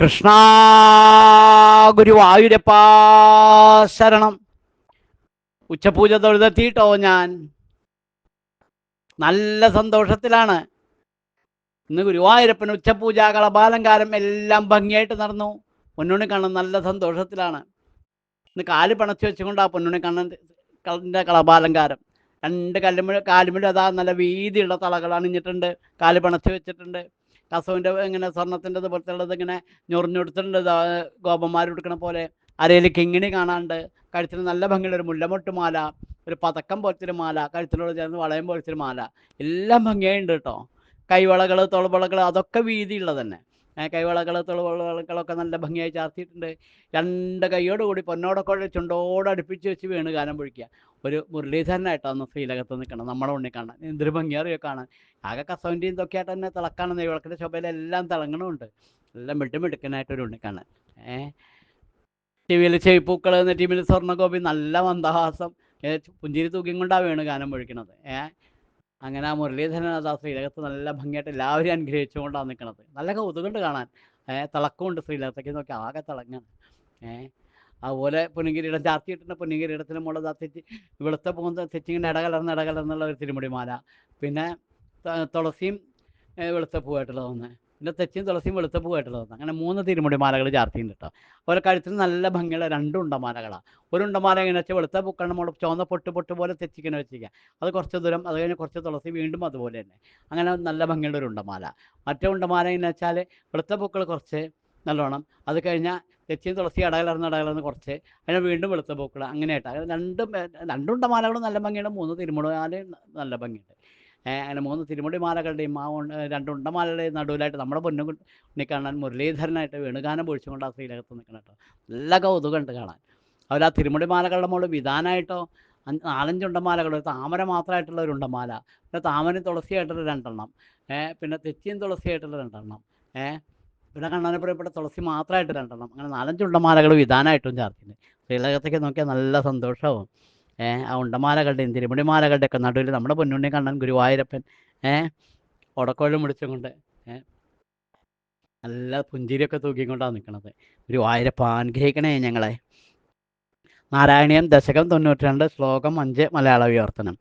കൃഷ്ണ ഗുരുവായൂരപ്പാ ശരണം. ഉച്ചപൂജ തൊഴുതെത്തിയിട്ടോ ഞാൻ? നല്ല സന്തോഷത്തിലാണ്. ഇന്ന് ഗുരുവായൂരപ്പൻ ഉച്ചപൂജ കളബാലങ്കാരം എല്ലാം ഭംഗിയായിട്ട് നടന്നു. പൊന്നുണ്ണി കണ്ണൻ നല്ല സന്തോഷത്തിലാണ്. ഇന്ന് കാൽ പണച്ച് വെച്ചുകൊണ്ട് ആ പൊന്നുണ്ണി കണ്ണൻ കണ്ണന്റെ കളഭാലങ്കാരം. രണ്ട് കല്ലുമുഴ കാലുമുഴ അതാ നല്ല വീതിയുള്ള തളകൾ അണിഞ്ഞിട്ടുണ്ട് കാൽ പണച്ച് വെച്ചിട്ടുണ്ട്. കസവിന്റെ ഇങ്ങനെ സ്വർണത്തിന്റെ പോലത്തെ ഉള്ളത് ഇങ്ങനെ ഞൊറിഞ്ഞൊടുത്തിട്ടുണ്ട് കൊടുക്കണ പോലെ അരയിൽ കിങ്ങിണി കാണാണ്ട് കഴുത്തിന് നല്ല ഭംഗിയുള്ള ഒരു മുല്ലമൊട്ട് മാല ഒരു പതക്കം പോലത്തെ ഒരു മാല കഴുത്തിനോട് ചേർന്ന് വളയം പോലത്തെ ഒരു മാല. എല്ലാം ഭംഗിയായിട്ടുണ്ട് കേട്ടോ കൈവളകൾ തുളവളകൾ അതൊക്കെ വീതിയുള്ളത് തന്നെ. കൈവളകൾ തുളവളകളൊക്കെ നല്ല ഭംഗിയായി ചാർത്തിയിട്ടുണ്ട്. രണ്ട് കൈയോട് കൂടി പൊന്നോടൊക്കെ ചുണ്ടോട് അടുപ്പിച്ച് വെച്ച് വീണ് ഗാനം പൊഴിക്കുക. ഒരു മുരളീധരനായിട്ടാണ് ശ്രീലകത്ത് നിൽക്കണം നമ്മുടെ ഉണ്ണി കാണാൻ. എന്തൊരു ഭംഗിയറിയോ കാണാൻ. ആകെ കസവിന്റെയും ഇതൊക്കെ ആയിട്ട് തന്നെ തിളക്കാണ് നെയ്വിളക്കിന്റെ ശോഭയിലെല്ലാം തിളങ്ങണമുണ്ട് എല്ലാം മിട്ടുമിടുക്കനായിട്ടൊരു ഉണ്ണി കാണാൻ. ഏഹ് ടി വിയിൽ ചെവിപ്പൂക്കൾ എന്ന ടീമിൽ സ്വർണഗോപി നല്ല മന്ദഹാസം. പുഞ്ചിരി തൂക്കിയും കൊണ്ടാണ് വീണ് ഗാനം ഒഴിക്കണത്. ഏ? അങ്ങനെ ആ ആ ശ്രീലകത്ത് നല്ല ഭംഗിയായിട്ട് എല്ലാവരും അനുഗ്രഹിച്ചുകൊണ്ടാണ് നിൽക്കുന്നത് നല്ല കൗതുകമുണ്ട് കാണാൻ. ഏഹ് തിളക്കമുണ്ട് ശ്രീലകത്തേക്ക് നോക്കി ആകെ തിളങ്ങാൻ ഏ? അതുപോലെ പുനങ്കിരീടം ചാർത്തിയിട്ടുണ്ട് പുനങ്കിരീടത്തിന് മുകളിൽ തെറ്റി വെളുത്ത പോകുന്ന തെച്ചിങ്ങനെ ഇടകലർന്ന് ഇടകലർന്നുള്ള ഒരു തിരുമുടി മാല പിന്നെ തുളസിയും വെളുത്ത പൂവായിട്ടുള്ളത് ഒന്ന്. പിന്നെ തെച്ചിയും തുളസിയും വെളുത്ത പൂവായിട്ടുള്ളത് അങ്ങനെ മൂന്ന് തിരുമുടി മാലകൾ ചാർത്തിയുണ്ട് കേട്ടോ അതുപോലെ കഴുത്തിന് നല്ല ഭംഗിയുള്ള രണ്ട് ഉണ്ടമാലകളാണ്. ഒരു ഉണ്ടമാല എങ്ങനെ വെച്ചാൽ വെളുത്ത പൂക്കളുടെ മുകളിൽ ചുവന്ന പൊട്ട് പൊട്ട് പോലെ തെച്ചിങ്ങനെ വെച്ചിരിക്കുക അത് കുറച്ച് ദൂരം അത് കഴിഞ്ഞ് കുറച്ച് തുളസി വീണ്ടും അതുപോലെ തന്നെ. അങ്ങനെ നല്ല ഭംഗിയുള്ള ഒരു ഉണ്ടമാല. മറ്റേ ഉണ്ടമാല എന്ന് വെച്ചാൽ വെളുത്ത പൂക്കൾ കുറച്ച് നല്ലോണം അത് കഴിഞ്ഞാൽ തെച്ചിയും തുളസി അടകലർന്ന് അടകലർന്ന് കുറച്ച് അതിനെ വീണ്ടും വെളുത്ത പൂക്കൾ അങ്ങനെയായിട്ട് അങ്ങനെ രണ്ടും രണ്ടുണ്ട മാലകളും നല്ല ഭംഗിയുണ്ട്. മൂന്ന് തിരുമുടി മാല നല്ല ഭംഗിയുണ്ട്. അങ്ങനെ മൂന്ന് തിരുമുടി മാലകളുടെയും ആ രണ്ട് ഉണ്ടമാലയുടെയും നടുവിലായിട്ട് നമ്മുടെ പൊന്നു കാണാൻ മുരളീധരനായിട്ട് വേണുഗാനം പൊഴിച്ചുകൊണ്ട് ആ ശ്രീലകത്ത് നിൽക്കണം കേട്ടോ. നല്ല കൗതുകമുണ്ട് കാണാൻ. അവർ ആ തിരുമുടി മാലകളുടെ മുകളിൽ വിധാനമായിട്ടോ നാലഞ്ച് ഉണ്ടമാലകൾ താമര മാത്രമായിട്ടുള്ള ഒരു ഉണ്ടമാല. പിന്നെ താമരയും തുളസിയായിട്ടുള്ള രണ്ടെണ്ണം. പിന്നെ തെച്ചിയും തുളസിയായിട്ടുള്ള രണ്ടെണ്ണം. ഏ, പിന്നെ കണ്ണാനപ്പുറപ്പെട്ട തുളസി മാത്രമായിട്ട് രണ്ടെണ്ണം. അങ്ങനെ നാലഞ്ച് ഉണ്ടമാലകൾ വിധാനമായിട്ടും ചാർത്തിട്ടുണ്ട് ശ്രീലകത്തേക്ക് നോക്കിയാൽ നല്ല സന്തോഷവും. ആ ഉണ്ടമാലകളുടെയും തിരുമുടി മാലകളുടെ ഒക്കെ നടുവിൽ നമ്മുടെ പൊന്നുണ്ണി കണ്ണൻ ഗുരുവായൂരപ്പൻ ഏഹ് ഉടക്കോഴും മുടിച്ചുകൊണ്ട് ഏഹ് നല്ല പുഞ്ചിരിയൊക്കെ തൂക്കിക്കൊണ്ടാണ് നിൽക്കുന്നത്. ഗുരുവായൂരപ്പ അനുഗ്രഹിക്കണേ ഞങ്ങളെ. നാരായണീയം ദശകം തൊണ്ണൂറ്റി രണ്ട് ശ്ലോകം അഞ്ച് മലയാള വിവർത്തനം.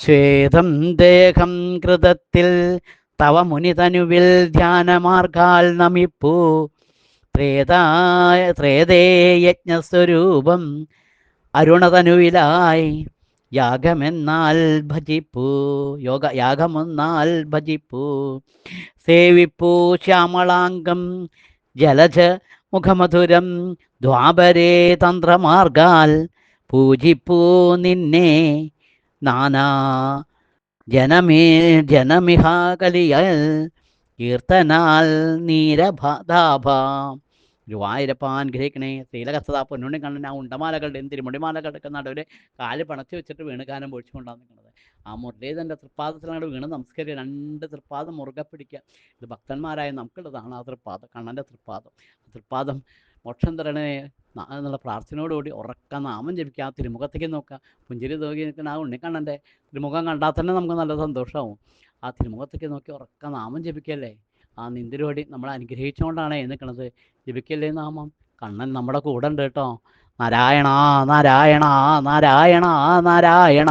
ശ്വേതം ദേഹം കൃതത്തിൽ തവ മുനിതനുവിൽ ധ്യാനമാർഗാൽ നമിപ്പൂ. ത്രേതായ ത്രേതേ യജ്ഞസ്വരൂപം അരുണതനുവിലായി. യാഗമെന്നാൽ ഭജിപ്പൂ. യോഗ യാഗമെന്നാൽ ഭജിപ്പൂ. സേവിപ്പൂ ശ്യാമളാംഗം ജലജ മുഖമധുരം ദ്വാപരേ തന്ത്രമാർഗാൽ പൂജിപ്പൂ നിന്നെ. നാനാ ജനമേ ജനമിഹാകലിയൽ കീർത്തനാൽ നീരഭാതാഭാം ഗുരുവായൂരപ്പ അനുഗ്രഹിക്കണേ പൊന്നുണ്ണി കണ്ണൻ ആ ഉണ്ടമാലകളുടെ തിരുമുടിമാലകളുടെ ഒക്കെ നടുവിൽ കാൽ പണച്ചു വെച്ചിട്ട് വീണുകാലം പൊഴിച്ചുകൊണ്ടാണ് നിൽക്കുന്നത്. ആ മുരളീധന്റെ തൃപ്പാദത്തിലാണ് വീണ് നമസ്കരിക്കുക രണ്ട് തൃപ്പാദം മുറുകെ പിടിക്കുക. ഇത് ഭക്തന്മാരായ നമുക്കുള്ളതാണ് ആ തൃപ്പാദം കണ്ണന്റെ തൃപ്പാദം. തൃപ്പാദം മോക്ഷം തരണേ. എന്നുള്ള പ്രാർത്ഥനയോടുകൂടി ഉറക്ക നാമം ജപിക്കുക തിരുമുഖത്തേക്ക് നോക്കുക. പുഞ്ചിരി തോക്കി നിൽക്കുന്ന ആ ഉണ്ണിക്കണ്ണന്റെ തിരുമുഖം കണ്ടാൽ തന്നെ നമുക്ക് നല്ല സന്തോഷമാവും. ആ തിരുമുഖത്തേക്ക് നോക്കി ഉറക്ക നാമം ജപിക്കല്ലേ? ആ നിന്തിരോടി നമ്മൾ അനുഗ്രഹിച്ചുകൊണ്ടാണ് നിൽക്കണത് ജപിക്കല്ലേ നാമം? കണ്ണൻ നമ്മുടെ കൂടെ ഉണ്ട് കേട്ടോ. നാരായണ നാരായണ നാരായണ.